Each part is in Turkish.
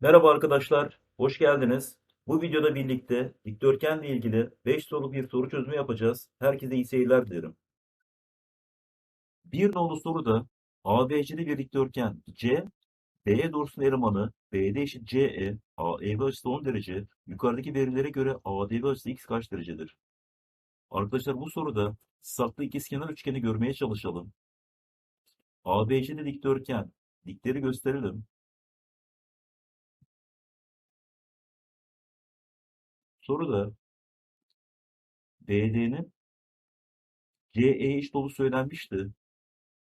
Merhaba arkadaşlar, hoş geldiniz. Bu videoda birlikte dikdörtgenle ilgili 5 soruluk bir soru çözümü yapacağız. Herkese iyi seyirler dilerim. Bir nolu soruda ABC'de bir dikdörtgen C, B'ye doğrusunun elemanı BD eşit CE, AEB açısı 10 derece, yukarıdaki verilere göre ADB açısı x kaç derecedir? Arkadaşlar bu soruda saklı ikizkenar üçgeni görmeye çalışalım. ABC'de dikdörtgen, dikleri gösterelim. Soruda BD'nin CE eşit olduğu söylenmişti.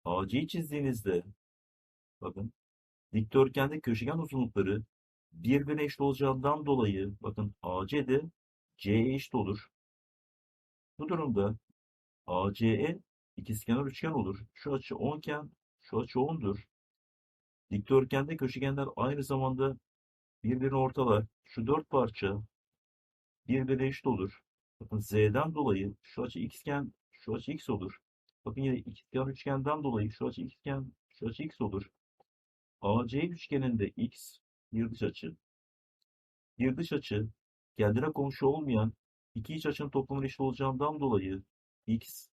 AC'yi çizdiğinizde bakın dikdörtgende köşegen uzunlukları birbirine eşit olacağından dolayı bakın AC de CE eşit olur. Bu durumda ACE ikizkenar üçgen olur. Şu açı 10 iken şu açı 10'dur. Dikdörtgende köşegenler aynı zamanda birbirini ortalar. Şu dört parça birbirine eşit olur. Bakın Z'den dolayı şu açı x iken şu açı x olur. Bakın yine ikizkenar üçgenden dolayı şu açı x iken şu açı x olur. AC üçgeninde x bir dış açı. Bir dış açı kendine komşu olmayan iki iç açının toplamının eşit olacağından dolayı x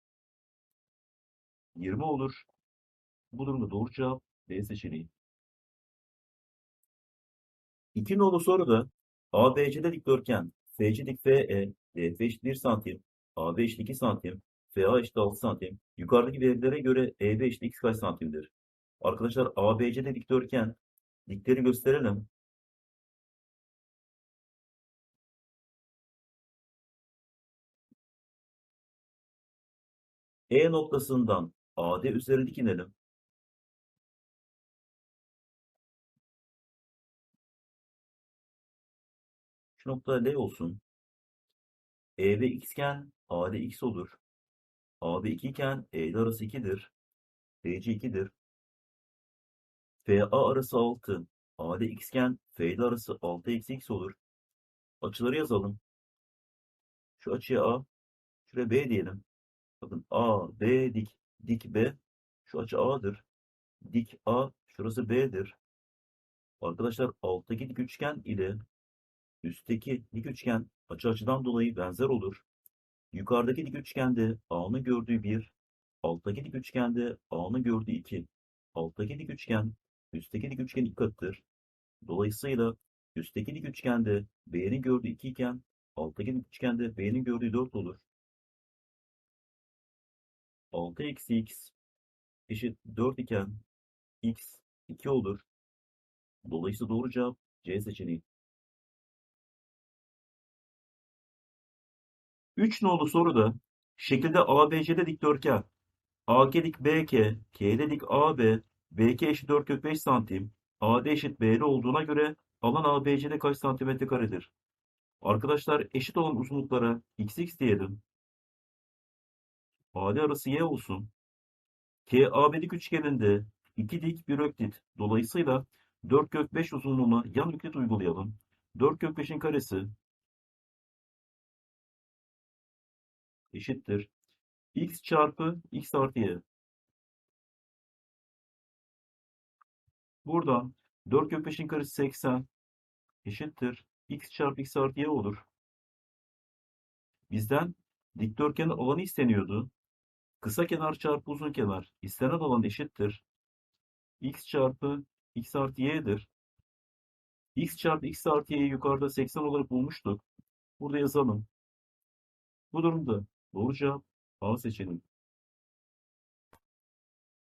20 olur. Bu durumda doğru cevap D seçeneği. İki nolu soruda ABC'de dikdörtgen FC dik FE, DF eşit 1 santim, AB eşit 2 santim, FA eşit 6 santim. Yukarıdaki verilere göre EB eşit x kaç santimdir? Arkadaşlar ABC'de dikdörtgen dikleri gösterelim. E noktasından AD üzeri dik nokta L olsun. EB x iken AD x olur. AB 2 iken E ile arası 2'dir. DC 2'dir. FA arası 6. AD x iken F ile arası 6 eksi x olur. Açıları yazalım. Şu açıya A, şuraya B diyelim. Bakın A, B dik, dik B. Şu açı A'dır. Dik A, şurası B'dir. Arkadaşlar alttaki dik üçgen ile üstteki dik üçgen açı açıdan dolayı benzer olur. Yukarıdaki dik üçgende A'nın gördüğü 1, alttaki dik üçgende A'nın gördüğü 2. Alttaki dik üçgen üstteki dik üçgenin iki katıdır. Dolayısıyla üstteki dik üçgende B'nin gördüğü 2 iken alttaki dik üçgende B'nin gördüğü 4 olur. 6 eksi x eşit 4 iken x 2 olur. Dolayısıyla doğru cevap C seçeneği. 3 nolu soruda şekilde ABC'de dikdörtgen AK dik BK, KD dik AB, BK eşit 4 kök 5 santim, AD eşit BD olduğuna göre alan ABC'de kaç santimetre karedir? Arkadaşlar eşit olan uzunluklara XX diyelim. AD arası Y olsun. KAB dik üçgeninde 2 dik bir öklit. Dolayısıyla 4 kök 5 uzunluğuna yan öklit uygulayalım. 4 kök 5'in karesi eşittir. X çarpı X artı Y. Buradan 4 kök 5'in karesi 80 eşittir. X çarpı X artı Y olur. Bizden dikdörtgenin alanı isteniyordu. Kısa kenar çarpı uzun kenar. İstenen alan eşittir. X çarpı X artı Y'dir. X çarpı X artı Y'yi yukarıda 80 olarak bulmuştuk. Burada yazalım. Bu durumda doğru cevap A seçeneği.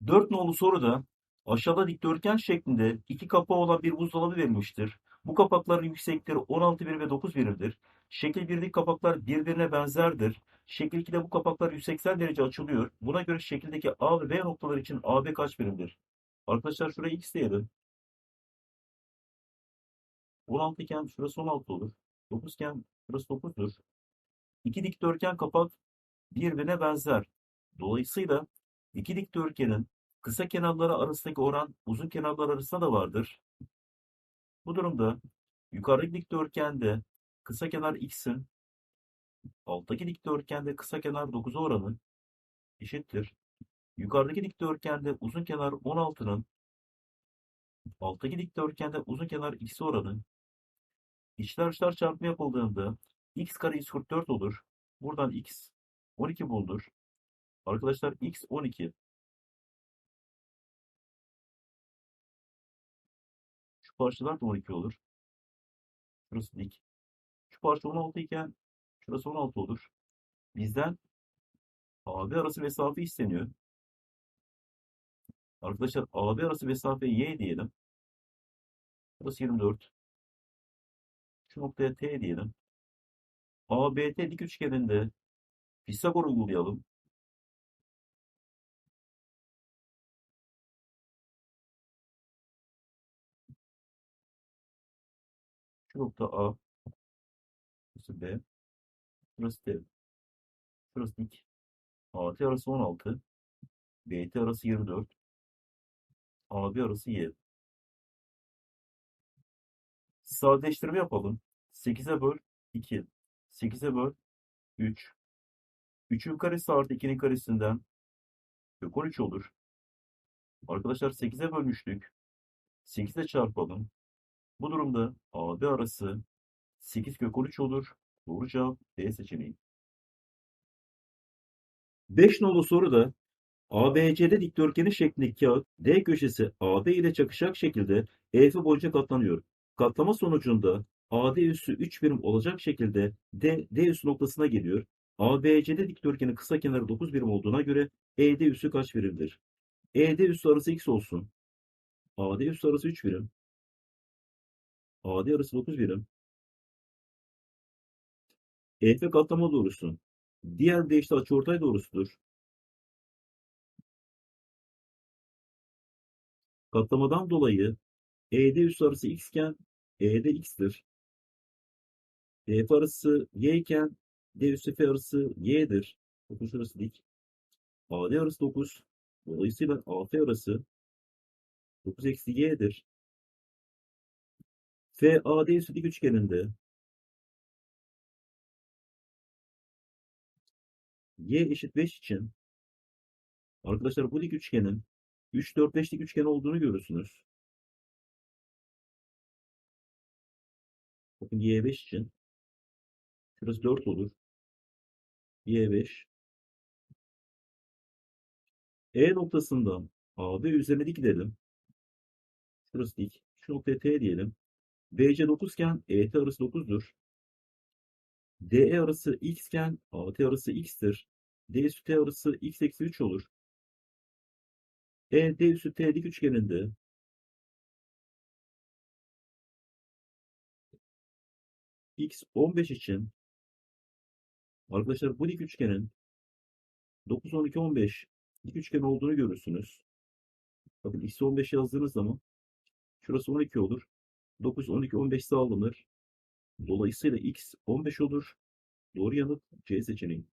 4 nolu soruda aşağıda dikdörtgen şeklinde iki kapağı olan bir buzdolabı verilmiştir. Bu kapakların yüksekleri 16 birim ve 9 birimdir. Şekil 1'deki kapaklar birbirine benzerdir. Şekil 2'de bu kapaklar 180 derece açılıyor. Buna göre şekildeki A ve B noktaları için AB kaç birimdir? Arkadaşlar şuraya x diyelim. 16 iken şurası 16 olur. 9 iken şurası 9'dur. İki dikdörtgen kapak birbirine benzer. Dolayısıyla iki dikdörtgenin kısa kenarları arasındaki oran uzun kenarlar arasında da vardır. Bu durumda yukarıdaki dikdörtgende kısa kenar x'in alttaki dikdörtgende kısa kenar 9'a oranı eşittir. Yukarıdaki dikdörtgende uzun kenar 16'nın alttaki dikdörtgende uzun kenar x'e oranı içler dışlar çarpımı yapıldığında x kare 144 olur. Buradan x 12 bulunur. Arkadaşlar x 12. Şu parçalar da 12 olur. Şurası dik. Şu parça 16 iken şurası 16 olur. Bizden AB arası mesafe isteniyor. Arkadaşlar AB arası mesafe y diyelim. Burası 24. Şu noktaya T diyelim. ABT dik üçgeninde Pisagor uygulayalım. Şu nokta A. Burası B. Burası T. Şurası dik. AT arası 16. BT arası 24. AB arası Y. Sadeleştirme yapalım. 8'e böl 2. 8'e böl 3. 3'ün karesi artı 2'nin karesinden kök 13 olur. Arkadaşlar 8'e bölmüştük. 8'e çarpalım. Bu durumda AB arası 8 kök 13 olur. Doğru cevap D seçeneği. 5 nolu soruda ABCD dikdörtgeni şeklindeki kağıt D köşesi AB ile çakışacak şekilde EF boyunca katlanıyor. Katlama sonucunda AD üssü 3 birim olacak şekilde D, D üssü noktasına geliyor. ABCD dikdörtgenin kısa kenarı 9 birim olduğuna göre ED üssü kaç birimdir? ED üssü arası x olsun. AD üssü arası 3 birim. AD arası 9 birim. EF katlama doğrusu. Diğer de işte açıortay doğrusudur. Katlamadan dolayı ED üssü arası x iken ED x'tir. EF arası y iken D üssü F arası y'dir. Bakın şurası dik. AD arası 9. Dolayısıyla AF arası 9 eksi y'dir. FAD üssü dik üçgeninde y eşit 5 için arkadaşlar bu dik üçgenin 3, 4, 5 dik üçgen olduğunu görürsünüz. Bakın y5 için şurası 4 olur. Y5 E noktasından AB üzerine dik gidelim. Şurası dik. Şu noktaya T diyelim. BC 9 iken ET arası 9'dur. DE arası x iken AT arası x'tir. D üssü T arası x eksi 3 olur. E D üssü T dik üçgeninde x 15 için arkadaşlar bu dik üçgenin 9, 12, 15 dik üçgen olduğunu görürsünüz. Bakın x 15 yazdığınız zaman şurası 12 olur. 9, 12, 15 sağlanır. Dolayısıyla x 15 olur. Doğru yanıt C seçeneği.